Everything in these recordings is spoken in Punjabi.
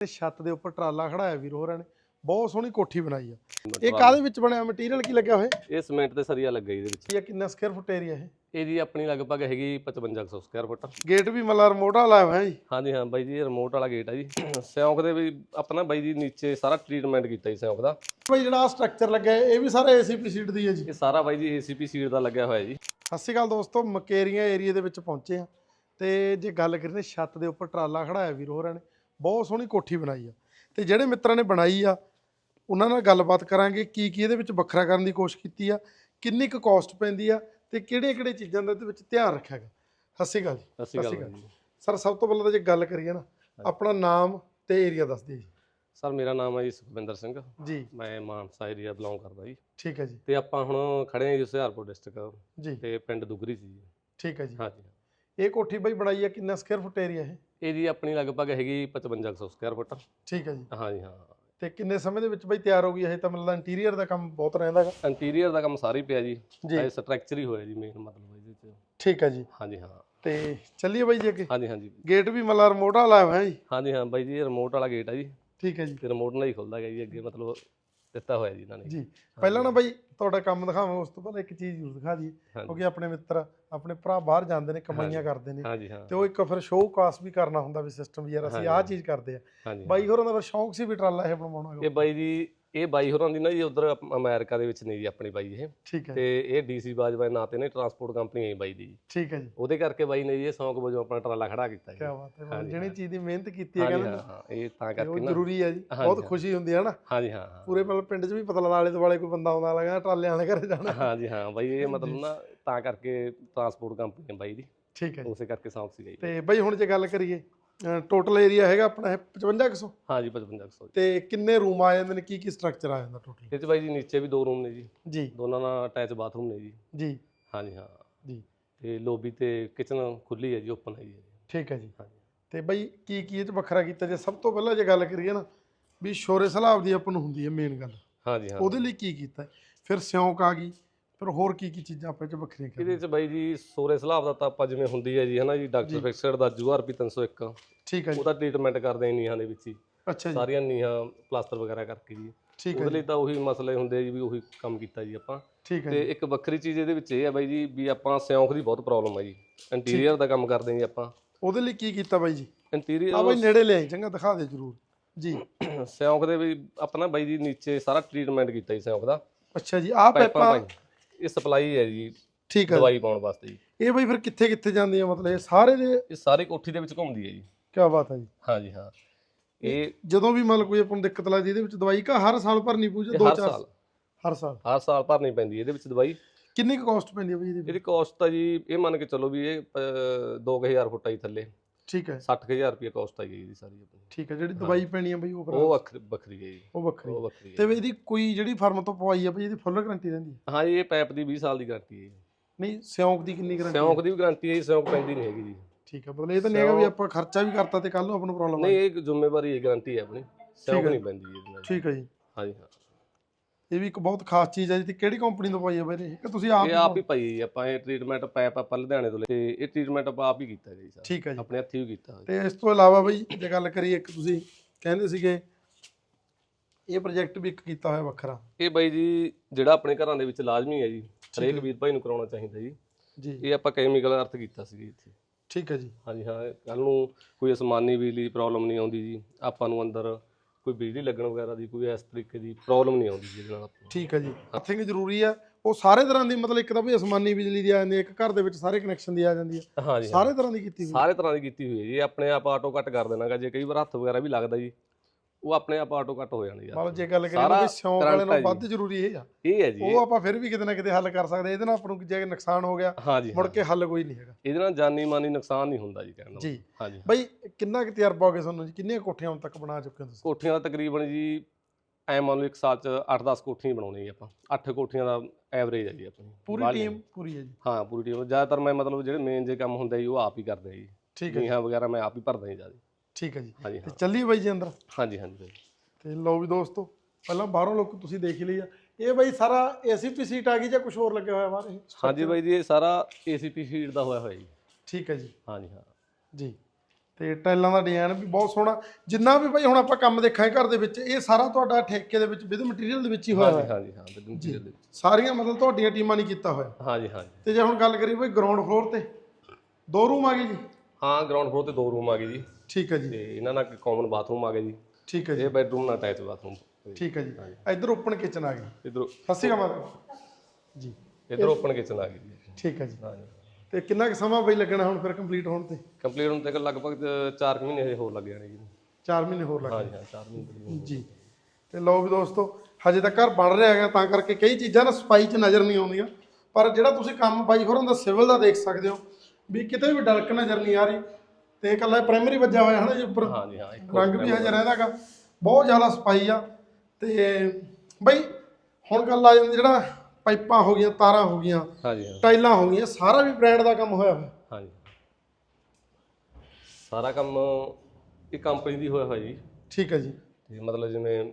ਤੇ ਛੱਤ ਦੇ ਉੱਪਰ ਟਰਾਲਾ ਖੜਾਇਆ ਵੀਰ ਹੋਰਾਂ ਨੇ। ਬਹੁਤ ਸੋਹਣੀ ਕੋਠੀ ਬਣਾਈ ਆ। ਇਹ ਕਾਹਦੇ ਵਿੱਚ ਬਣਿਆ? ਮਟੀਰੀਅਲ ਕੀ ਲੱਗਿਆ ਹੋਇਆ? ਇਹ ਸੀਮੈਂਟ ਤੇ ਸਰੀਆ ਲੱਗਾ ਇਹਦੇ ਵਿੱਚ। ਇਹ ਕਿੰਨਾ ਸਕੁਅਰ ਫੁੱਟ ਏਰੀਆ ਇਹ? ਇਹ ਜੀ ਆਪਣੀ ਲਗਭਗ ਹੈਗੀ 5500 ਸਕੁਅਰ ਫੁੱਟ ਗੇਟ ਵੀ ਮਤਲਬ ਰਿਮੋਟ ਵਾਲਾ ਹੋਇਆ ਜੀ ਹਾਂਜੀ ਹਾਂ ਬਾਈ ਜੀ ਇਹ ਰਿਮੋਟ ਵਾਲਾ ਗੇਟ ਆ ਜੀ। ਸਿਉਂਕ ਦੇ ਵੀ ਆਪਣਾ ਬਾਈ ਜੀ ਨੀਚੇ ਸਾਰਾ ਟ੍ਰੀਟਮੈਂਟ ਕੀਤਾ ਜੀ ਸਿਉਂਕ ਦਾ। ਭਾਈ ਜਿਹੜਾ ਸਟਰਕਚਰ ਲੱਗਿਆ ਹੈ, ਇਹ ਵੀ ਸਾਰਾ ਏਸੀਪੀ ਸੀਟ ਦੀ ਹੈ ਜੀ। ਇਹ ਸਾਰਾ ਬਾਈ ਜੀ ਏਸੀਪੀ ਸੀਟ ਦਾ ਲੱਗਿਆ ਹੋਇਆ ਜੀ। ਸਤਿ ਸ਼੍ਰੀ ਅਕਾਲ ਦੋਸਤੋ ਮਕੇਰੀਆਂ ਏਰੀਆ ਦੇ ਵਿੱਚ ਪਹੁੰਚੇ ਆ। ਤੇ ਜੇ ਗੱਲ ਕਰੀਏ ਛੱਤ ਦੇ ਉੱਪਰ ਟਰਾਲਾ ਖੜਾਇਆ ਵੀਰ ਹੋਰਾਂ ਨੇ। ਬਹੁਤ ਸੋਹਣੀ ਕੋਠੀ ਬਣਾਈ ਆ। ਤੇ ਜਿਹੜੇ ਮਿੱਤਰਾਂ ਨੇ ਬਣਾਈ ਆ ਉਹਨਾਂ ਨਾਲ ਗੱਲਬਾਤ ਕਰਾਂਗੇ ਕੀ ਕੀ ਇਹਦੇ ਵਿੱਚ ਵੱਖਰਾ ਕਰਨ ਦੀ ਕੋਸ਼ਿਸ਼ ਕੀਤੀ ਆ ਕਿੰਨੀ ਕੁ ਕਾਸਟ ਪੈਂਦੀ ਆ ਤੇ ਕਿਹੜੇ ਕਿਹੜੇ ਚੀਜ਼ਾਂ ਦਾ ਇਹਦੇ ਵਿੱਚ ਧਿਆਨ ਰੱਖਿਆ ਗਿਆ। ਸਤਿ ਸ਼੍ਰੀ ਅਕਾਲ ਜੀ। ਸਤਿ ਸ਼੍ਰੀ ਅਕਾਲ ਸ਼੍ਰੀ ਜੀ। ਸਰ ਸਭ ਤੋਂ ਪਹਿਲਾਂ ਤਾਂ ਜੇ ਗੱਲ ਕਰੀਏ ਨਾ ਆਪਣਾ ਨਾਮ ਤੇ ਏਰੀਆ ਦੱਸ ਦਿਓ ਜੀ। ਸਰ ਮੇਰਾ ਨਾਮ ਹੈ ਜੀ ਸੁਖਵਿੰਦਰ ਸਿੰਘ। ਜੀ। ਮੈਂ ਮਾਨਸਾ ਏਰੀਆ ਬਿਲੋਂਗ ਕਰਦਾ ਜੀ। ਠੀਕ ਹੈ ਜੀ। ਤੇ ਆਪਾਂ ਹੁਣ ਖੜੇ ਹਾਂ ਜੀ ਹੁਸ਼ਿਆਰਪੁਰ ਡਿਸਟ੍ਰਿਕਟ ਜੀ। ਤੇ ਪਿੰਡ ਦੁਗਰੀ ਸੀ ਜੀ। ਠੀਕ ਹੈ ਜੀ। ਹਾਂਜੀ। ਇਹ ਕੋਠੀ ਬਈ ਬਣਾਈ ਆ ਕਿੰਨਾ ਸਕੁਅਰ ਫੁੱਟ ਏਰੀਆ ਇਹ? ਇਹ ਜੀ ਆਪਣੀ ਲਗਭਗ ਹੈਗੀ 5500 ਸਕੁਅਰ ਫੁੱਟ ਠੀਕ ਹੈ ਜੀ। ਹਾਂਜੀ ਹਾਂ। ਤੇ ਕਿੰਨੇ ਸਮੇਂ ਦੇ ਵਿੱਚ ਬਈ ਤਿਆਰ ਹੋ ਗਈ? ਇਹ ਤਾਂ ਮਤਲਬ ਇੰਟੀਰੀਅਰ ਦਾ ਕੰਮ ਬਹੁਤ ਰਹਿੰਦਾ ਹੈਗਾ। ਇੰਟੀਰੀਅਰ ਦਾ ਕੰਮ ਸਾਰਾ ਹੀ ਪਿਆ ਜੀ। ਇਹ ਸਟਰਕਚਰ ਹੀ ਹੋਇਆ ਜੀ ਮੇਨ ਮਤਲਬ ਇਹਦੇ ਚ। ਠੀਕ ਹੈ ਜੀ। ਹਾਂਜੀ ਹਾਂ। ਤੇ ਚੱਲੀਏ ਬਾਈ ਜੀ ਅੱਗੇ। ਹਾਂਜੀ ਹਾਂਜੀ। ਗੇਟ ਵੀ ਮਤਲਬ ਰਿਮੋਟ ਵਾਲਾ ਹੋਇਆ ਜੀ ਹਾਂਜੀ ਹਾਂ ਬਾਈ ਜੀ ਇਹ ਰਿਮੋਟ ਵਾਲਾ ਗੇਟ ਆ ਜੀ। ਠੀਕ ਹੈ ਜੀ। ਤੇ ਰਿਮੋਟ ਨਾਲ ਹੀ ਖੁੱਲਦਾ ਹੈਗਾ ਜੀ ਅੱਗੇ ਮਤਲਬ ਦਿੱਤਾ ਹੋਇਆ ਜੀ ਇਹਨਾਂ ਨੇ। ਜੀ ਪਹਿਲਾਂ ਨਾ ਬਾਈ ਤੁਹਾਡਾ ਕੰਮ ਦਿਖਾਵਾਂ ਉਸ ਤੋਂ ਪਹਿਲਾਂ ਇੱਕ ਚੀਜ਼ ਜ਼ਰੂਰ ਦਿਖਾ ਦਈਏ ਕਿਉਂਕਿ ਆਪਣੇ ਮਿੱਤਰ ਆਪਣੇ ਭਰਾ ਬਾਹਰ ਜਾਂਦੇ ਨੇ ਕਮਾਈਆਂ ਕਰਦੇ ਨੇ ਤੇ ਉਹ ਇੱਕ ਫਿਰ ਸ਼ੋਅ ਕਾਸ ਵੀ ਕਰਨਾ ਹੁੰਦਾ ਵੀ ਸਿਸਟਮ ਵੀ ਯਾਰ ਅਸੀਂ ਆਹ ਚੀਜ਼ ਕਰਦੇ ਆ। ਬਾਈ ਹੋਰਾਂ ਦਾ ਫਿਰ ਸ਼ੌਂਕ ਸੀ ਵੀ ਟਰਾਲਾ ਇਹ ਬਣਵਾਉਣਾ। ਇਹ ਬਾਈ ਜੀ ਇਹ ਬਾਈ ਹੋਰਾਂ ਦੀ ਨਾ ਜੀ ਉਧਰ ਅਮਰੀਕਾ ਦੇ ਵਿੱਚ ਨੇ ਜੀ ਆਪਣੀ ਬਾਈ ਇਹ। ਠੀਕ ਹੈ। ਤੇ ਇਹ ਡੀਸੀ ਬਾਜਵਾ ਨਾਂ ਤੇ ਨੇ ਟਰਾਂਸਪੋਰਟ ਕੰਪਨੀ ਹੈ ਬਾਈ ਦੀ ਜੀ। ਠੀਕ ਹੈ ਜੀ। ਉਹਦੇ ਕਰਕੇ ਬਾਈ ਨੇ ਜੀ ਇਹ ਸ਼ੌਂਕ ਵਜੋਂ ਆਪਣਾ ਟਰਾਲਾ ਖੜਾ ਕੀਤਾ ਜੀ। ਕੀ ਬਾਤ ਹੈ ਜਿਹੜੀ ਹਾਂ। ਚੀਜ਼ ਦੀ ਮਿਹਨਤ ਕੀਤੀ ਹੈ ਕਹਿੰਦੇ ਹਾਂ ਹਾਂ ਇਹ ਤਾਂ ਕਰਕੇ ਨਾ। ਜ਼ਰੂਰੀ ਹੈ ਜੀ ਬਹੁਤ ਹਾਂ। ਖੁਸ਼ੀ ਹੁੰਦੀ ਹੈ ਨਾ। ਹਾਂ ਹਾਂ। ਪੂਰੇ ਮਤਲਬ ਪਿੰਡ 'ਚ ਵੀ ਪਤਾ ਲੱਗਦਾ ਆਲੇ ਦੁਆਲੇ ਕੋਈ ਬੰਦਾ ਆਉਂਦਾ ਲੱਗਾ ਟਰਾਲਿਆਂ ਵਾਲੇ ਘਰੇ ਜਾਣਾ। ਹਾਂਜੀ ਹਾਂ ਬਾਈ ਇਹ ਮਤਲਬ ਨਾ ਤਾਂ ਕਰਕੇ ਟਰਾਂਸਪੋਰਟ ਕੰਪਨੀ ਹੈ ਬਾਈ ਦੀ। ਠੀਕ ਹੈ ਜੀ। ਉਸੇ ਕਰਕੇ ਸ਼ੌਂਕ ਸੀਗਾ ਜੀ। ਤੇ ਬਾਈ ਹੁਣ ਜੇ ਗੱਲ ਕਰੀਏ ਟੋਟਲ ਏਰੀਆ ਹੈਗਾ ਆਪਣਾ ਇਹ 5500 ਹਾਂਜੀ 5500 ਤੇ ਕਿੰਨੇ ਰੂਮ ਆ ਜਾਂਦੇ ਨੇ? ਕੀ ਕੀ ਸਟਰਕਚਰ ਆ ਜਾਂਦਾ ਟੋਟਲ ਇਹ ਚ ਬਾਈ ਜੀ ਨੀਚੇ ਵੀ ਦੋ ਰੂਮ ਨੇ ਜੀ। ਜੀ। ਦੋਨਾਂ ਨਾਲ ਅਟੈਚ ਬਾਥਰੂਮ ਨੇ ਜੀ। ਜੀ। ਹਾਂਜੀ ਹਾਂ। ਜੀ। ਤੇ ਲੋਬੀ ਤੇ ਕਿਚਨ ਖੁੱਲੀ ਹੈ ਜੀ ਓਪਨ ਹੈ ਜੀ। ਠੀਕ ਹੈ ਜੀ। ਹਾਂਜੀ। ਤੇ ਬਾਈ ਕੀ ਕੀ ਇਹ ਚ ਵੱਖਰਾ ਕੀਤਾ ਜੇ? ਸਭ ਤੋਂ ਪਹਿਲਾਂ ਜੇ ਗੱਲ ਕਰੀਏ ਨਾ ਵੀ ਸ਼ੋਰੇ ਸਲਾਬ ਦੀ ਆਪਾਂ ਨੂੰ ਹੁੰਦੀ ਹੈ ਮੇਨ ਗੱਲ। ਹਾਂਜੀ ਹਾਂ। ਉਹਦੇ ਲਈ ਕੀ ਕੀਤਾ? ਫਿਰ ਸਿਉਂਕ ਆ ਗਈ ਫਿਰ ਹੋਰ ਕੀ ਕੀ ਚੀਜ਼ਾਂ ਆਪਾਂ ਚ ਵੱਖਰੀਆਂ ਇਹਦੇ ਚ ਬਾਈ ਜੀ ਸੋਰੇ ਸਲਾਬ ਦਾ ਤਾਂ ਆਪਾਂ ਜਿਵੇਂ ਹੁੰਦੀ ਹੈ ਜੀ ਹਨਾ ਜੀ ਡਾਕਟਰ ਫਿਕਸਡ ਦਾ ਯੂਆਰਪੀ 301 ਠੀਕ ਹੈ ਜੀ। ਉਹਦਾ ਟ੍ਰੀਟਮੈਂਟ ਕਰਦੇ ਆ ਨੀਹਾਂ ਦੇ ਵਿੱਚ ਹੀ। ਅੱਛਾ ਜੀ। ਸਾਰੀਆਂ ਨੀਹਾਂ ਪਲਾਸਟਰ ਵਗੈਰਾ ਕਰਕੇ ਜੀ। ਠੀਕ ਹੈ ਉਹਦੇ ਲਈ ਤਾਂ ਉਹੀ ਮਸਲੇ ਹੁੰਦੇ ਆ ਜੀ ਵੀ ਉਹੀ ਕੰਮ ਕੀਤਾ ਜੀ ਆਪਾਂ। ਠੀਕ ਹੈ ਤੇ ਇੱਕ ਵੱਖਰੀ ਚੀਜ਼ ਇਹਦੇ ਵਿੱਚ ਇਹ ਹੈ ਬਾਈ ਜੀ ਵੀ ਆਪਾਂ ਸਿਉਂਕ ਦੀ ਬਹੁਤ ਪ੍ਰੋਬਲਮ ਹੈ ਜੀ। ਇੰਟੀਰੀਅਰ ਦਾ ਕੰਮ ਕਰਦੇ ਹਾਂ ਜੀ ਆਪਾਂ। ਉਹਦੇ ਲਈ ਕੀ ਕੀਤਾ ਬਾਈ ਜੀ? ਆ ਇੰਟੀਰੀਅਰ ਬਾਈ ਨੇੜੇ ਲਿਆਈ ਚੰਗਾ ਦਿਖਾ ਦੇ ਜਰੂਰ। ਜੀ। ਸਿਉਂਕ ਦੇ ਵੀ ਆਪਣਾ ਬਾਈ ਜੀ ਨੀਚੇ ਸਾਰਾ ਟ੍ਰੀਟਮੈਂਟ ਕੀਤਾ ਜੀ ਸਿਉਂਕ ਦਾ। ਅੱਛਾ ਜੀ ਆਹ ਪਾਈਪਾਂ ਇਹ ਸਪਲਾਈ ਹੈ ਜੀ ਠੀਕ ਹੈ। ਦਵਾਈ ਪਾਉਣ ਵਾਸਤੇ ਜੀ। ਇਹ ਬਾਈ ਫਿਰ ਕਿੱਥੇ ਕਿੱਥੇ ਜਾਂਦੀਆਂ ਮਤਲਬ ਇਹ ਸਾਰੇ ਦੇ? ਇਹ ਸਾਰੀ ਕੋਠੀ ਦੇ ਵਿੱਚ ਘੁੰਮਦੀ ਹੈ ਜੀ। ਕੀ ਬਾਤ ਹੈ ਜੀ। ਹਾਂਜੀ ਹਾਂ। ਇਹ ਜਦੋਂ ਵੀ ਮਤਲਬ ਕੋਈ ਆਪਾਂ ਨੂੰ ਦਿੱਕਤ ਲੱਗਦੀ ਇਹਦੇ ਵਿੱਚ ਦਵਾਈ ਕਾ ਹਰ ਸਾਲ ਭਰਨੀ ਪਊ ਜਾਂ ਦੋ ਚਾਰ ਸਾਲ। ਹਰ ਸਾਲ? ਹਰ ਸਾਲ ਭਰਨੀ ਪੈਂਦੀ ਹੈ ਇਹਦੇ ਵਿੱਚ ਦਵਾਈ। ਕਿੰਨੀ ਕੁ ਕਾਸਟ ਪੈਂਦੀ ਹੈ ਬਾਈ ਇਹਦੀ ਇਹਦੀ ਕਾਸਟ ਤਾਂ ਜੀ ਇਹ ਮੰਨ ਕੇ ਚੱਲੋ ਵੀ ਇਹ 2000 ਫੁੱਟ ਆਈ ਥੱਲੇ। ਠੀਕ ਹੈ। 60000 ਰੁਪਏ ਕਾਸਟ ਆਈ ਹੈ ਇਹਦੀ ਸਾਰੀ ਆਪਣੀ। ਠੀਕ ਹੈ ਜਿਹੜੀ ਦਵਾਈ ਪੈਣੀ ਹੈ ਬਾਈ ਉਹ ਉਹ ਵੱਖਰੀ ਵੱਖਰੀ ਹੈ ਜੀ। ਉਹ ਵੱਖਰੀ ਉਹ ਵੱਖਰੀ ਤੇ ਹੈ ਇਹਦੀ ਕੋਈ ਜਿਹੜੀ ਫਰਮ ਤੋਂ ਪਵਾਈ ਹੈ ਬਾਈ ਇਹਦੀ ਫੁੱਲ ਗਾਰੰਟੀ ਰਹਿੰਦੀ ਹੈ? ਹਾਂ ਜੀ ਇਹ ਪਾਈਪ ਦੀ 20 ਸਾਲ ਦੀ ਗਾਰੰਟੀ ਹੈ ਜੀ। ਨਹੀਂ ਸਿਉਂਕ ਦੀ ਕਿੰਨੀ ਗਾਰੰਟੀ ਸਿਉਂਕ ਦੀ ਵੀ ਗਾਰੰਟੀ ਹੈ ਜੀ ਸਿਉਂਕ ਪੈਂਦੀ ਨਹੀਂ ਹੈਗੀ ਜੀ। ਠੀਕ ਹੈ ਮਤਲਬ ਇਹ ਤਾਂ ਨਹੀਂ ਹੈਗਾ ਵੀ ਆਪਾਂ ਖਰਚਾ ਵੀ ਕਰਤਾ ਤੇ ਕੱਲ ਨੂੰ ਆਪਾਂ ਨੂੰ ਪ੍ਰੋਬਲਮ ਨਹੀਂ ਇਹ ਜ਼ਿੰਮੇਵਾਰੀ ਹੈ ਗਾਰੰਟੀ ਹੈ ਆਪਣੀ। ਸਿਉਂਕ ਹੈ। ਨਹੀਂ ਪੈਂਦੀ ਜੀ ਠੀਕ ਹੈ ਜੀ। ਹਾਂਜੀ ਹਾਂ। ਇਹ ਵੀ ਇੱਕ ਬਹੁਤ ਖਾਸ ਚੀਜ਼ ਹੈ ਜੀ ਤੇ ਕਿਹੜੀ ਕੰਪਨੀ ਤੋਂ ਪਵਾਈ ਹੈ ਇਹ? ਕਿ ਤੁਸੀਂ ਆਪ ਇਹ ਹੀ ਆਪ ਹੀ ਪਾਈ ਜੀ ਆਪਾਂ ਇਹ ਟ੍ਰੀਟਮੈਂਟ ਪਾਈਪ ਆਪਾਂ ਲੁਧਿਆਣੇ ਤੋਂ ਲੈ ਤੇ ਇਹ ਟ੍ਰੀਟਮੈਂਟ ਆਪਾਂ ਆਪ ਹੀ ਕੀਤਾ ਜੀ ਸਰ। ਠੀਕ ਹੈ ਜੀ। ਆਪਣੇ ਹੱਥੀਂ ਵੀ ਕੀਤਾ ਤੇ ਇਸ ਤੋਂ ਇਲਾਵਾ ਬਈ ਜੇ ਗੱਲ ਕਰੀਏ ਇੱਕ ਤੁਸੀਂ ਕਹਿੰਦੇ ਸੀਗੇ ਇਹ ਪ੍ਰੋਜੈਕਟ ਵੀ ਇੱਕ ਕੀਤਾ ਹੋਇਆ ਵੱਖਰਾ। ਇਹ ਬਾਈ ਜੀ ਜਿਹੜਾ ਆਪਣੇ ਘਰਾਂ ਦੇ ਵਿੱਚ ਲਾਜ਼ਮੀ ਹੈ ਜੀ ਹਰੇਕ ਵੀਰ ਭਾਈ ਨੂੰ ਕਰਾਉਣਾ ਚਾਹੀਦਾ ਜੀ। ਜੀ। ਇਹ ਆਪਾਂ ਕੈਮੀਕਲ ਅਰਥ ਕੀਤਾ ਸੀ ਜੀ ਇੱਥੇ। ਠੀਕ ਹੈ ਜੀ। ਹਾਂਜੀ ਹਾਂ ਕੱਲ ਨੂੰ ਕੋਈ ਅਸਮਾਨੀ ਬਿਜਲੀ ਦੀ ਪ੍ਰੋਬਲਮ ਨਹੀਂ ਆਉਂਦੀ ਜੀ ਆਪਾਂ ਨੂੰ ਅੰਦਰ ਕੋਈ ਬਿਜਲੀ ਲੱਗਣ ਵਗੈਰਾ ਦੀ ਕੋਈ ਇਸ ਤਰੀਕੇ ਦੀ ਪ੍ਰੋਬਲਮ ਨਹੀਂ ਆਉਂਦੀ ਜੀ ਇਹਦੇ ਨਾਲ ਆਪਾਂ। ਠੀਕ ਹੈ ਜੀ। ਅਰਥਿੰਗ ਜ਼ਰੂਰੀ ਆ। ਉਹ ਸਾਰੇ ਤਰ੍ਹਾਂ ਦੀ ਮਤਲਬ ਇੱਕ ਤਾਂ ਵੀ ਅਸਮਾਨੀ ਬਿਜਲੀ ਦੀ ਆ ਜਾਂਦੀ ਹੈ ਇੱਕ ਘਰ ਦੇ ਵਿੱਚ ਸਾਰੇ ਕਨੈਕਸ਼ਨ ਦੀ ਆ ਜਾਂਦੀ ਹੈ। ਹਾਂਜੀ। ਸਾਰੇ ਤਰ੍ਹਾਂ ਦੀ ਕੀਤੀ ਹੋਈ ਸਾਰੇ ਤਰ੍ਹਾਂ ਦੀ ਕੀਤੀ ਹੋਈ ਹੈ ਜੀ। ਆਪਣੇ ਆਪ ਆਟੋ ਕੱਟ ਕਰ ਦੇਣਾਗਾ। ਜੇ ਕਈ ਵਾਰ ਹੱਥ ਵਗੈਰਾ ਵੀ ਲੱਗਦਾ ਜੀ। ਉਹ ਆਪਣੇ ਆਪ ਆਟੋ ਕੱਟ ਹੋ ਮਤਲਬ ਯਾਰ ਜੇ ਗੱਲ ਕਰੀਏ ਸਾਰਾ ਤਾਂ ਵੀ ਸਿਉਂਕ ਵਾਲੇ ਨਾਲੋਂ ਹੈ ਵੱਧ ਜ਼ਰੂਰੀ ਇਹ ਆ। ਇਹ ਹੈ ਜੀ। ਉਹ ਆਪਾਂ ਫਿਰ ਵੀ ਕਿਤੇ ਨਾ ਕਿਤੇ ਹੱਲ ਕਰ ਸਕਦੇ ਇਹਦੇ ਨਾਲ ਆਪਾਂ ਨੂੰ ਜੇ ਨੁਕਸਾਨ ਹੋ ਗਿਆ ਮੁੜ ਹਾਂ। ਕੇ ਹੱਲ ਕੋਈ ਨਹੀਂ ਹੈਗਾ। ਇਹਦੇ ਨਾਲ ਜਾਨੀ ਮਾਨੀ ਨੁਕਸਾਨ ਨਹੀਂ ਹੁੰਦਾ ਜੀ ਕਹਿਣ ਦਾ ਜੀ। ਹਾਂਜੀ ਬਈ ਕਿੰਨਾ ਕੁ ਤਜਰਬਾ ਹੋ ਗਿਆ ਤੁਹਾਨੂੰ ਜੀ? ਕਿੰਨੀਆਂ ਕੋਠੀਆਂ ਹੁਣ ਤੱਕ ਬਣਾ ਚੁੱਕੇ ਹੋ ਤੁਸੀਂ? ਕੋਠੀਆਂ ਦਾ ਤਕਰੀਬਨ ਜੀ ਐ ਮੰਨ ਲਓ ਇੱਕ ਸਾਲ ਚ 8-10 ਕੋਠੀਆਂ ਬਣਾਉਣੀਆਂ ਜੀ ਆਪਾਂ। 8 ਕੋਠੀਆਂ ਦਾ ਐਵਰੇਜ ਹੈ ਜੀ ਆਪਣੀ। ਪੂਰੀ ਟੀਮ ਪੂਰੀ ਹੈ ਜੀ। ਹਾਂ ਪੂਰੀ ਟੀਮ ਜ਼ਿਆਦਾਤਰ ਮੈਂ ਮਤਲਬ ਜਿਹੜੇ ਮੇਨ ਜੇ ਕੰਮ ਹੁੰਦਾ ਜੀ ਉਹ ਆਪ ਹੀ ਕਰਦੇ ਆ ਜੀ। ਠੀਕ ਹੈ ਜੀ, ਨੀਹਾਂ ਵਗੈਰਾ ਮੈਂ ਆਪ ਹੀ ਭਰਦਾ ਜੀ ਜ਼ਿਆਦਾ। ਠੀਕ ਹੈ ਜੀ। ਹਾਂਜੀ ਤੇ ਹਾਂ। ਚੱਲੀਏ ਬਾਈ ਜੀ ਅੰਦਰ? ਹਾਂਜੀ ਹਾਂਜੀ ਬਾਈ। ਤੇ ਲਓ ਵੀ ਦੋਸਤੋ ਪਹਿਲਾਂ ਬਾਹਰੋਂ ਲੋਕ ਤੁਸੀਂ ਦੇਖ ਹੀ ਲਈ ਆ। ਇਹ ਬਾਈ ਸਾਰਾ ਏਸੀਪੀ ਸੀਟ ਆ ਗਈ ਜਾਂ ਕੁਝ ਹੋਰ ਲੱਗਿਆ ਹੋਇਆ ਬਾਹਰ ਇਹ? ਹਾਂਜੀ ਬਾਈ ਜੀ ਇਹ ਸਾਰਾ ਏਸੀਪੀ ਫੀਡ ਦਾ ਹੋਇਆ ਹੋਇਆ ਜੀ। ਠੀਕ ਹੈ ਜੀ। ਹਾਂਜੀ ਹਾਂ। ਜੀ। ਤੇ ਟਾਈਲਾਂ ਦਾ ਡਿਜ਼ਾਈਨ ਵੀ ਬਹੁਤ ਸੋਹਣਾ। ਜਿੰਨਾ ਵੀ ਬਾਈ ਹੁਣ ਆਪਾਂ ਕੰਮ ਦੇਖਾਂਗੇ ਘਰ ਦੇ ਵਿੱਚ ਇਹ ਸਾਰਾ ਤੁਹਾਡਾ ਠੇਕੇ ਦੇ ਵਿੱਚ ਵਿਦ ਮਟੀਰੀਅਲ ਦੇ ਵਿੱਚ ਹੀ ਹੋਇਆ ਹਾਂਜੀ ਹੋਇਆ। ਹਾਂਜੀ ਹਾਂ ਬਿਲਕੁਲ ਜੀ। ਸਾਰੀਆਂ ਮਤਲਬ ਤੁਹਾਡੀਆਂ ਟੀਮਾਂ ਨਹੀਂ ਕੀਤਾ ਹੋਇਆ। ਹਾਂਜੀ ਹਾਂਜੀ। ਤੇ ਜੇ ਹੁਣ ਗੱਲ ਕਰੀਏ ਬਈ ਗਰਾਊਂਡ ਫਲੋਰ ਤੇ ਦੋ ਰੂਮ ਆ ਗਏ ਜੀ। ਹਾਂ ਗਰਾਊਂਡ ਫਲੋਰ ਤੇ ਦੋ ਰੂਮ ਆ ਗਏ ਜੀ। ਠੀਕ ਹੈ ਜੀ। ਤੇ ਇਹਨਾਂ ਨਾਲ ਕਾਮਨ ਬਾਥਰੂਮ ਆ ਗਿਆ ਜੀ। ਠੀਕ ਹੈ ਜੀ। ਇਹ ਬੈਡਰੂਮ ਨਾਲ ਅਟੈਚ ਬਾਥਰੂਮ ਠੀਕ ਹੈ ਜੀ। ਇੱਧਰ ਓਪਨ ਕਿਚਨ ਆ ਗਈ। ਇਧਰ ਸ਼੍ਰੀ ਅਕਾਲ ਮਾਤਾ ਜੀ। ਇਧਰ ਓਪਨ ਕਿਚਨ ਆ ਗਈ ਜੀ। ਠੀਕ ਹੈ ਜੀ। ਹਾਂਜੀ। ਤੇ ਕਿੰਨਾ ਕੁ ਸਮਾਂ ਬਈ ਲੱਗਣਾ ਹੁਣ ਫਿਰ ਕੰਪਲੀਟ ਹੋਣ ਤੇ? ਕੰਪਲੀਟ ਹੋਣ ਤੱਕ ਲਗਭਗ 4 ਮਹੀਨੇ ਹਜੇ ਹੋਰ ਲੱਗ ਜਾਣੇ ਜੀ। 4 ਮਹੀਨੇ ਹੋਰ ਲੱਗਣੇ। ਹਾਂਜੀ ਹਾਂ 4 ਮਹੀਨੇ ਜੀ। ਤੇ ਲਓ ਵੀ ਦੋਸਤੋ ਹਜੇ ਤਾਂ ਘਰ ਬਣ ਰਿਹਾ ਹੈਗਾ ਤਾਂ ਕਰਕੇ ਕਈ ਚੀਜ਼ਾਂ ਨਾ ਸਫ਼ਾਈ 'ਚ ਨਜ਼ਰ ਨਹੀਂ ਆਉਂਦੀਆਂ। ਪਰ ਜਿਹੜਾ ਤੁਸੀਂ ਕੰਮ ਬਾਈ ਹੋਰਾਂ ਦਾ ਸਿਵਲ ਦਾ ਦੇਖ ਸਕਦੇ ਹੋ ਵੀ ਕਿਤੇ ਵੀ ਡਲਕ ਨਜ਼ਰ ਨਹੀਂ ਆ ਰਹੀ। ਤੇ ਇਕੱਲਾ ਪ੍ਰਾਇਮਰੀ ਵੱਜਾ ਹੋਇਆ ਹਨਾ ਜੀ ਉੱਪਰ। ਹਾਂਜੀ ਹਾਂ ਇੱਕ ਰੰਗ ਵੀ ਹਜੇ ਰਹਿੰਦਾਗਾ। ਬਹੁਤ ਜ਼ਿਆਦਾ ਸਫ਼ਾਈ ਆ। ਤੇ ਬਈ ਹੁਣ ਗੱਲ ਆ ਜਾਂਦੀ ਜਿਹੜਾ ਪਾਈਪਾਂ ਹੋ ਗਈਆਂ ਤਾਰਾਂ ਹੋ ਗਈਆਂ ਹਾਂਜੀ ਹਾਂ। ਟਾਈਲਾਂ ਹੋ ਗਈਆਂ ਸਾਰਾ ਵੀ ਬ੍ਰਾਂਡ ਦਾ ਕੰਮ ਹੋਇਆ ਹੋਇਆ। ਹਾਂਜੀ ਸਾਰਾ ਕੰਮ ਇਹ ਕੰਪਨੀ ਦੀ ਹੋਇਆ ਹੋਇਆ ਜੀ। ਠੀਕ ਹੈ ਜੀ। ਤੇ ਮਤਲਬ ਜਿਵੇਂ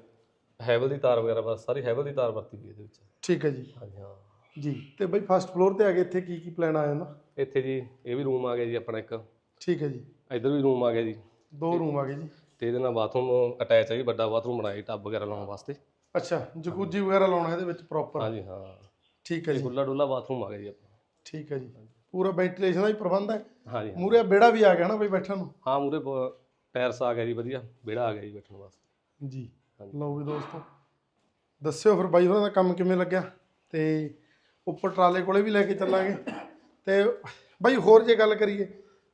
ਹੈਵਲ ਦੀ ਤਾਰ ਵਗੈਰਾ ਬਸ ਸਾਰੀ ਹੈਵਲ ਦੀ ਤਾਰ ਵਰਤੀ ਗਈ ਇਹਦੇ ਵਿੱਚ। ਠੀਕ ਹੈ ਜੀ। ਹਾਂਜੀ ਹਾਂ। ਜੀ। ਤੇ ਬਈ ਫਸਟ ਫਲੋਰ ਤੇ ਆ ਗਏ ਇੱਥੇ ਕੀ ਕੀ ਪਲਾਨ ਆ ਜਾਂਦਾ ਇੱਥੇ ਜੀ ਇਹ ਵੀ ਰੂਮ ਆ ਗਿਆ ਜੀ ਆਪਣਾ ਇੱਕ। ਠੀਕ ਹੈ ਜੀ। ਇੱਧਰ ਵੀ ਰੂਮ ਆ ਗਿਆ ਜੀ। ਦੋ ਰੂਮ ਆ ਗਏ ਜੀ। ਤੇ ਇਹਦੇ ਨਾਲ ਬਾਥਰੂਮ ਅਟੈਚ ਹੈ ਜੀ ਵੱਡਾ ਬਾਥਰੂਮ ਬਣਾਇਆ ਟੱਬ ਵਗੈਰਾ ਲਾਉਣ ਵਾਸਤੇ। ਅੱਛਾ ਜਕੂਜੀ ਵਗੈਰਾ ਲਾਉਣਾ ਇਹਦੇ ਵਿੱਚ ਪ੍ਰੋਪਰ ਹਾਂਜੀ ਹਾਂ। ਠੀਕ ਹੈ ਜੀ। ਖੁੱਲਾ ਡੁੱਲਾ ਬਾਥਰੂਮ ਆ ਗਿਆ ਜੀ ਆਪਣਾ। ਠੀਕ ਹੈ ਜੀ। ਪੂਰਾ ਵੈਂਟੀਲੇਸ਼ਨ ਦਾ ਵੀ ਪ੍ਰਬੰਧ ਹੈ। ਹਾਂਜੀ ਹਾਂ। ਮੂਰੇ ਵਿਹੜਾ ਵੀ ਆ ਗਿਆ ਨਾ ਬਈ ਬੈਠਣ ਨੂੰ? ਹਾਂ ਮੂਰੇ ਟਾਇਰਸ ਆ ਗਿਆ ਜੀ ਵਧੀਆ। ਵਿਹੜਾ ਆ ਗਿਆ ਜੀ ਬੈਠਣ ਵਾਸਤੇ। ਜੀ। ਲਓ ਵੀ ਦੋਸਤੋ ਦੱਸਿਓ ਫਿਰ ਬਾਈ ਹੋਰਾਂ ਦਾ ਕੰਮ ਕਿਵੇਂ ਲੱਗਿਆ? ਤੇ ਉੱਪਰ ਟਰਾਲੇ ਕੋਲੇ ਵੀ ਲੈ ਕੇ ਚੱਲਾਂਗੇ। ਤੇ ਬਾਈ ਹੋਰ ਜੇ ਗੱਲ ਕਰੀਏ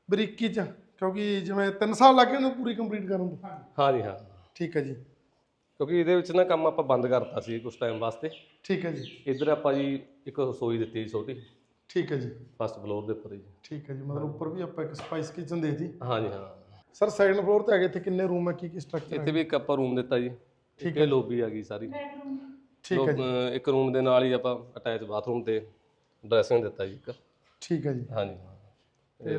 ਬਰੀਕੀ ਚ ਕਿਉਂਕਿ ਜਿਵੇਂ 3 ਸਾਲ ਲੱਗੇ ਉਹਨੂੰ ਪੂਰੀ ਕੰਪਲੀਟ ਕਰਨ ਨੂੰ। ਹਾਂਜੀ। ਹਾਂ ਠੀਕ ਹੈ ਜੀ। ਕਿਉਂਕਿ ਇਹਦੇ ਵਿੱਚ ਨਾ ਕੰਮ ਆਪਾਂ ਬੰਦ ਕਰਤਾ ਸੀ ਕੁਝ ਟਾਈਮ ਵਾਸਤੇ। ਠੀਕ ਹੈ ਜੀ। ਇੱਧਰ ਆਪਾਂ ਜੀ ਇੱਕ ਰਸੋਈ ਦਿੱਤੀ ਜੀ ਛੋਟੀ। ਠੀਕ ਹੈ ਜੀ। ਫਸਟ ਫਲੋਰ ਦੇ ਉੱਪਰ ਜੀ। ਠੀਕ ਹੈ ਜੀ ਮਤਲਬ ਉੱਪਰ ਵੀ ਆਪਾਂ ਇੱਕ ਸਪਾਈਸ ਕਿਚਨ ਦੇਤੀ। ਹਾਂਜੀ ਹਾਂ। ਸਰ ਸੈਕੰਡ ਫਲੋਰ ਤੇ ਆ ਗਏ ਇੱਥੇ ਕਿੰਨੇ ਰੂਮ ਹੈ? ਕੀ ਕੀ ਸਟਰਕਚਰ ਇੱਥੇ ਵੀ ਇੱਕ ਆਪਾਂ ਰੂਮ ਦਿੱਤਾ ਜੀ। ਠੀਕ ਹੈ। ਲੋਬੀ ਆ ਗਈ ਸਾਰੀ ਠੀਕ ਹੈ ਜੀ। ਇੱਕ ਰੂਮ ਦੇ ਨਾਲ ਹੀ ਆਪਾਂ ਅਟੈਚ ਬਾਥਰੂਮ ਤੇ ਡਰੈਸਿੰਗ ਦਿੱਤਾ ਜੀ ਇੱਕ। ਠੀਕ ਹੈ ਜੀ। ਹਾਂਜੀ। ਤੇ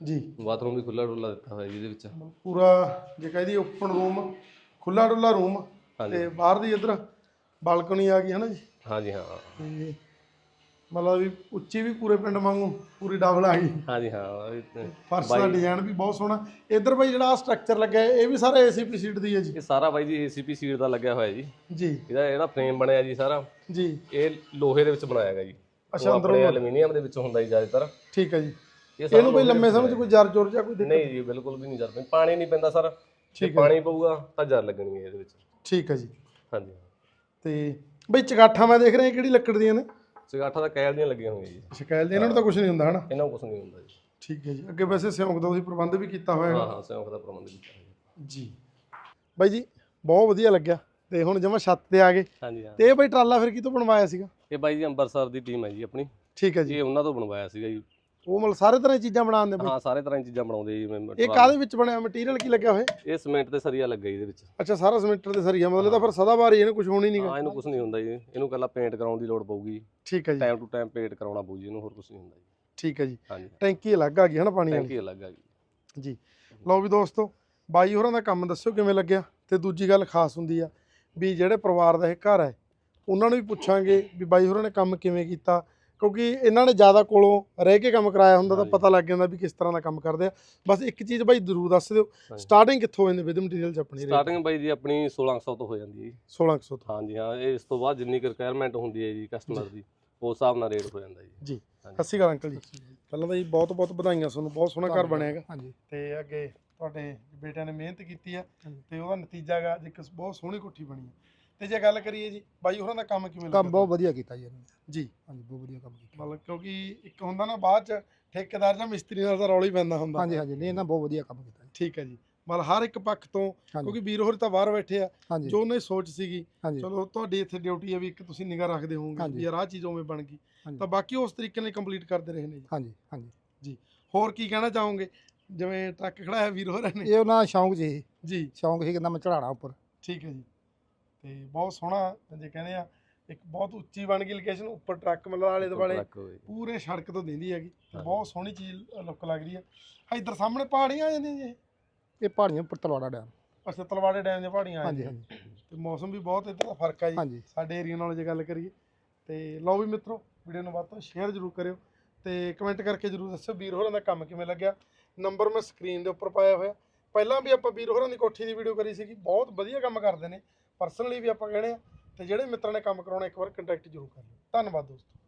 ਜੀ। ਬਾਥਰੂਮ ਵੀ ਖੁੱਲਾ ਡੁੱਲਾ ਦਿੱਤਾ ਹੋਇਆ ਜੀ ਇਹਦੇ ਵਿੱਚ। ਪੂਰਾ ਜੇ ਕਹਦੀ ਓਪਨ ਰੂਮ ਖੁੱਲਾ ਡੁੱਲਾ ਰੂਮ ਤੇ ਬਾਹਰ ਦੀ ਇੱਧਰ ਬਾਲਕਨੀ ਆ ਗਈ ਹੈ ਨਾ ਜੀ? ਹਾਂਜੀ ਹਾਂ। ਮਤਲਬ ਵੀ ਉੱਚੀ ਵੀ ਪੂਰੇ ਪਿੰਡ ਵਾਂਗੂ ਪੂਰੀ ਡਬਲ ਆ ਗਈ ਹਾਂਜੀ ਹਾਂ ਇਹ- ਫਰਸ਼ ਦਾ ਡਿਜ਼ਾਈਨ ਵੀ ਬਹੁਤ ਸੋਹਣਾ। ਇੱਧਰ ਬਾਈ ਜਿਹੜਾ ਸਟਰਕਚਰ ਲੱਗਾ ਹੈ ਇਹ ਵੀ ਸਾਰਾ ਏਸੀਪੀ ਸੀਟ ਦੀ ਹੈ ਜੀ। ਇਹ ਸਾਰਾ ਬਾਈ ਜੀ ਏਸੀਪੀ ਸੀਟ ਦਾ ਲੱਗਿਆ ਹੋਇਆ ਜੀ। ਜੀ। ਇਹਦਾ ਜਿਹੜਾ ਫਰੇਮ ਬਣਿਆ ਜੀ ਸਾਰਾ ਜੀ। ਇਹ ਲੋਹੇ ਦੇ ਵਿੱਚ ਬਣਾਇਆ ਗਿਆ ਜੀ। ਅੱਛਾ, ਅੰਦਰੋਂ ਐਲੂਮੀਨੀਅਮ ਦੇ ਵਿੱਚ ਹੁੰਦਾ ਜੀ ਜ਼ਿਆਦਾਤਰ। ਠੀਕ ਹੈ ਜੀ। ਇਹ ਸਾਰਾ ਇਹਨੂੰ ਬਈ ਲੰਮੇ ਸਮੇਂ ਚ ਕੋਈ ਜਰ ਜੋਰ ਜਾਂ ਕੋਈ ਦਿੱਕਤ? ਨਹੀਂ ਜੀ ਬਿਲਕੁਲ ਵੀ ਨਹੀਂ ਜਰ ਪੈਂਦਾ। ਪਾਣੀ ਨਹੀਂ ਪੈਂਦਾ ਸਰ। ਜੇ ਪਾਣੀ ਪਊਗਾ ਤਾਂ ਜਰ ਲੱਗਣੀ ਹੈ ਇਹਦੇ ਵਿੱਚ। ਠੀਕ ਹੈ ਜੀ। ਹਾਂਜੀ। ਤੇ ਬਈ ਚਗਾਠਾਂ ਮੈਂ ਦੇਖ ਰਿਹਾ ਕਿਹੜੀ ਲੱਕੜ ਦੀਆਂ ਨੇ? ਚਗਾਠਾਂ ਦਾ ਕੈਲ ਦੀਆਂ ਲੱਗੀਆਂ ਹੋਈਆਂ ਜੀ। ਸ਼ਿਕਾਇਤ ਇਹਨਾਂ ਨੂੰ ਤਾਂ ਕੁਝ ਨਹੀਂ ਹੁੰਦਾ ਹਨਾ? ਇਹਨਾਂ ਨੂੰ ਕੁਝ ਨਹੀਂ ਹੁੰਦਾ ਜੀ। ਠੀਕ ਹੈ ਜੀ। ਅੱਗੇ ਵੈਸੇ ਸਿਉਂਕ ਦਾ ਤੁਸੀਂ ਪ੍ਰਬੰਧ ਵੀ ਕੀਤਾ ਹੋਇਆ ਹਾਂ। ਹਾਂ ਸਿਉਂਕ ਦਾ ਪ੍ਰਬੰਧ ਕੀਤਾ ਹੈ ਜੀ। ਜੀ। ਬਾਈ ਜੀ ਬਹੁਤ ਵਧੀਆ ਲੱਗਿਆ। ਤੇ ਹੁਣ ਜਮਾ ਛੱਤ ਤੇ ਆ ਗਏ। ਹਾਂਜੀ ਹਾਂ। ਤੇ ਇਹ ਬਾਈ ਟਰਾਲਾ ਫਿਰ ਕਿਤੋਂ ਬਣਵਾਇਆ ਸੀਗਾ? ਇਹ ਬਾਈ ਜੀ ਅੰਮ੍ਰਿਤਸਰ ਦੀ ਟੀਮ ਹੈ ਜੀ ਆਪਣੀ। ਠੀਕ ਹੈ ਜੀ। ਇਹ ਉਹਨਾਂ ਤੋਂ ਬਣਵਾਇਆ ਸੀਗਾ ਜੀ। ਉਹ ਮਤਲਬ ਸਾਰੇ ਤਰ੍ਹਾਂ ਦੀ ਚੀਜ਼ਾਂ ਬਣਾਉਂਦੇ ਹਾਂ ਸਾਰੇ ਤਰ੍ਹਾਂ ਦੀਆਂ ਚੀਜ਼ਾਂ ਬਣਾਉਂਦੇ ਜੀ ਮੈਂ ਇਹ ਕਾਹਦੇ ਵਿੱਚ ਬਣਿਆ? ਮਟੀਰੀਅਲ ਕੀ ਲੱਗਿਆ ਹੋਇਆ? ਇਹ ਸੀਮੈਂਟ ਤੇ ਸਰੀਆ ਲੱਗਾ ਜੀ ਇਹਦੇ ਵਿੱਚ। ਅੱਛਾ ਸਾਰਾ ਸਮਿੰਟਰ ਤੇ ਸਰੀਆ ਮਤਲਬ ਤਾਂ ਫਿਰ ਸਦਾਬਾਰੀ ਇਹਨੂੰ ਕੁਝ ਹੋਣੀ ਨਹੀਂਗਾ ਹਾਂ ਇਹਨੂੰ ਕੁਝ ਨਹੀਂ ਹੁੰਦਾ ਜੀ। ਇਹਨੂੰ ਕੱਲਾ ਪੇਂਟ ਕਰਾਉਣ ਦੀ ਲੋੜ ਪਊਗੀ। ਠੀਕ ਹੈ ਜੀ। ਟਾਈਮ ਟੂ ਟਾਈਮ ਪੇਂਟ ਕਰਾਉਣਾ ਪਊ ਜੀ ਇਹਨੂੰ ਹੋਰ ਕੁਝ ਨਹੀਂ ਹੁੰਦਾ ਜੀ। ਠੀਕ ਹੈ ਜੀ। ਹਾਂਜੀ। ਟੈਂਕੀ ਅਲੱਗ ਆ ਗਈ ਹਨਾ ਪਾਣੀ ਵਾਲੀ? ਟੈਂਕੀ ਅਲੱਗ ਆ ਗਈ। ਜੀ। ਲਓ ਵੀ ਦੋਸਤੋ ਬਾਈ ਹੋਰਾਂ ਦਾ ਕੰਮ ਦੱਸਿਓ ਕਿਵੇਂ ਲੱਗਿਆ? ਤੇ ਦੂਜੀ ਗੱਲ ਖਾਸ ਹੁੰਦੀ ਆ ਵੀ ਜਿਹੜੇ ਪਰਿਵਾਰ ਦਾ ਇਹ ਘਰ ਹੈ ਉਹਨਾਂ ਨੂੰ ਵੀ ਪੁੱਛਾਂਗੇ ਵੀ ਬਾਈ ਹੋਰਾਂ ਨੇ ਕੰਮ ਕਿਵੇਂ ਕੀਤਾ? ਕਿਉਂਕਿ ਇਹਨਾਂ ਨੇ ਜ਼ਿਆਦਾ ਕੋਲੋਂ ਰਹਿ ਕੇ ਕੰਮ ਕਰਾਇਆ ਹੁੰਦਾ ਤਾਂ ਪਤਾ ਲੱਗ ਜਾਂਦਾ ਵੀ ਕਿਸ ਤਰ੍ਹਾਂ ਦਾ ਕੰਮ ਕਰਦੇ ਆ। ਬਸ ਇੱਕ ਚੀਜ਼ ਬਾਈ ਜ਼ਰੂਰ ਦੱਸ ਦਿਓ। ਸਟਾਰਟਿੰਗ ਕਿੱਥੋਂ ਹੋਈ ਨੇ ਵਿਦ ਮਟੀਰੀਅਲ ਚ ਆਪਣੀ ਸਟਾਰਟਿੰਗ ਬਾਈ ਜੀ ਆਪਣੀ 1600 ਤੋਂ ਹੋ ਜਾਂਦੀ ਹੈ ਜੀ। 1600 ਤੋਂ। ਹਾਂਜੀ ਹਾਂ ਇਹ ਇਸ ਤੋਂ ਬਾਅਦ ਜਿੰਨੀ ਰਿਕੁਆਇਰਮੈਂਟ ਹੁੰਦੀ ਹੈ ਜੀ ਕਸਟਮਰ ਦੀ ਉਸ ਹਿਸਾਬ ਨਾਲ ਰੇਟ ਹੋ ਜਾਂਦਾ ਜੀ। ਜੀ। ਸਤਿ ਸ਼੍ਰੀ ਅਕਾਲ ਅੰਕਲ ਜੀ। ਪਹਿਲਾਂ ਤਾਂ ਜੀ ਬਹੁਤ ਬਹੁਤ ਵਧਾਈਆਂ ਤੁਹਾਨੂੰ ਬਹੁਤ ਸੋਹਣਾ ਘਰ ਬਣਿਆ ਹੈਗਾ। ਹਾਂਜੀ। ਤੇ ਅੱਗੇ ਤੁਹਾਡੇ ਬੇਟਿਆਂ ਨੇ ਮਿਹਨਤ ਕੀਤੀ ਆ ਤੇ ਉਹਦਾ ਨਤੀਜਾ ਹੈਗਾ ਇੱਕ ਬਹੁਤ ਸੋਹਣੀ ਕੋਠੀ ਬਣੀ ਹੈ। ਤੇ ਜੇ ਗੱਲ ਕਰੀਏ ਜੀ ਬਾਈ ਹੋਰਾਂ ਦਾ ਕੰਮ ਕਿਵੇਂ ਕੰਮ ਬਹੁਤ ਵਧੀਆ ਕੀਤਾ ਜੀ ਇਹਨੇ। ਜੀ। ਹਾਂਜੀ ਬਹੁਤ ਵਧੀਆ ਕੰਮ ਕੀਤਾ। ਮਤਲਬ ਕਿਉਂਕਿ ਇੱਕ ਹੁੰਦਾ ਨਾ ਬਾਅਦ ਚ ਠੇਕੇਦਾਰ ਜਾਂ ਮਿਸਤਰੀ ਨਾਲ ਤਾਂ ਰੌਲਾ ਹੀ ਪੈਂਦਾ ਹੁੰਦਾ। ਹਾਂਜੀ ਹਾਂਜੀ ਨਹੀਂ ਇਹਨਾਂ ਬਹੁਤ ਵਧੀਆ ਕੰਮ ਕੀਤਾ ਜੀ। ਠੀਕ ਹੈ ਜੀ। ਮਤਲਬ ਹਰ ਇੱਕ ਪੱਖ ਤੋਂ ਕਿਉਂਕਿ ਵੀਰ ਹੋਰੀ ਤਾਂ ਬਾਹਰ ਬੈਠੇ ਆ ਹਾਂਜੀ। ਜੋ ਉਹਨਾਂ ਦੀ ਸੋਚ ਸੀਗੀ ਚਲੋ ਤੁਹਾਡੀ ਇੱਥੇ ਡਿਊਟੀ ਹੈ ਵੀ ਇੱਕ ਤੁਸੀਂ ਨਿਗਾਹ ਰੱਖਦੇ ਹੋਵੋਗੇ। ਵੀ ਯਾਰ ਆਹ ਚੀਜ਼ ਉਵੇਂ ਬਣ ਗਈ। ਤਾਂ ਬਾਕੀ ਉਸ ਤਰੀਕੇ ਨਾਲ ਕੰਪਲੀਟ ਕਰਦੇ ਰਹੇ ਨੇ ਜੀ। ਹਾਂਜੀ ਹਾਂਜੀ। ਹੋਰ ਕੀ ਕਹਿਣਾ ਚਾਹੋਗੇ? ਜਿਵੇਂ ਟਰੱਕ ਖੜਾ ਹੈ ਵੀਰ ਹੋਰਾਂ ਨੇ? ਇਹ ਉਹਨਾਂ ਦਾ ਸ਼ੌਂਕ ਸੀ। ਜੀ। ਸ਼ੌਂਕ ਸੀ ਕਹਿੰਦਾ ਮੈਂ ਚੜਾਣਾ ਉੱਪਰ। ਠੀਕ ਹੈ ਜੀ। ਤੇ ਬਹੁਤ ਸੋਹਣਾ ਜੇ ਕਹਿੰਦੇ ਆ ਇੱਕ ਬਹੁਤ ਉੱਚੀ ਬਣ ਗਈ ਲੋਕੇਸ਼ਨ ਉੱਪਰ ਟਰੱਕ ਮਤਲਬ ਆਲੇ ਦੁਆਲੇ। ਪੂਰੇ ਸੜਕ ਤੋਂ ਦਿੰਦੀ ਹੈਗੀ। ਬਹੁਤ ਸੋਹਣੀ ਚੀਜ਼ ਲੁੱਕ ਲੱਗ ਰਹੀ ਹੈ ਇੱਧਰ ਸਾਹਮਣੇ ਪਹਾੜੀਆਂ ਆ ਜਾਂਦੀਆਂ ਜੀ ਇਹ। ਪਹਾੜੀਆਂ ਉੱਪਰ ਤਲਵਾੜਾ ਡੈਮ। ਅੱਛਾ ਤਲਵਾੜੇ ਡੈਮ ਦੀਆਂ ਪਹਾੜੀਆਂ ਆ ਹਾਂਜੀ ਜਾਂਦੀਆਂ। ਹਾਂਜੀ। ਤੇ ਮੌਸਮ ਵੀ ਬਹੁਤ ਇੱਧਰ ਦਾ ਫ਼ਰਕ ਆ ਜੀ। ਸਾਡੇ ਏਰੀਆ ਨਾਲ ਜੇ ਗੱਲ ਕਰੀਏ ਤੇ ਲਓ ਵੀ ਮਿੱਤਰੋ ਵੀਡੀਓ ਨੂੰ ਵੱਧ ਤੋਂ ਸ਼ੇਅਰ ਜ਼ਰੂਰ ਕਰਿਓ। ਤੇ ਕਮੈਂਟ ਕਰਕੇ ਜ਼ਰੂਰ ਦੱਸਿਓ ਵੀਰ ਹੋਰਾਂ ਦਾ ਕੰਮ ਕਿਵੇਂ ਲੱਗਿਆ। ਨੰਬਰ ਮੈਂ ਸਕਰੀਨ ਦੇ ਉੱਪਰ ਪਾਇਆ ਹੋਇਆ। ਪਹਿਲਾਂ ਵੀ ਆਪਾਂ ਵੀਰ ਹੋਰਾਂ ਦੀ ਕੋਠੀ ਦੀ ਵੀਡੀਓ ਕਰੀ ਸੀਗੀ। ਬਹੁਤ ਵਧੀਆ ਕੰਮ ਕਰਦੇ ਨੇ। ਪਰਸਨਲੀ ਵੀ ਆਪਾਂ ਕਹਿਣੇ ਆ, ਤੇ ਜਿਹੜੇ ਮਿੱਤਰਾਂ ਨੇ ਕੰਮ ਕਰਾਉਣਾ, ਇੱਕ ਵਾਰ ਕੰਟੈਕਟ ਜ਼ਰੂਰ ਕਰ ਲਿਓ। ਧੰਨਵਾਦ ਦੋਸਤੋ।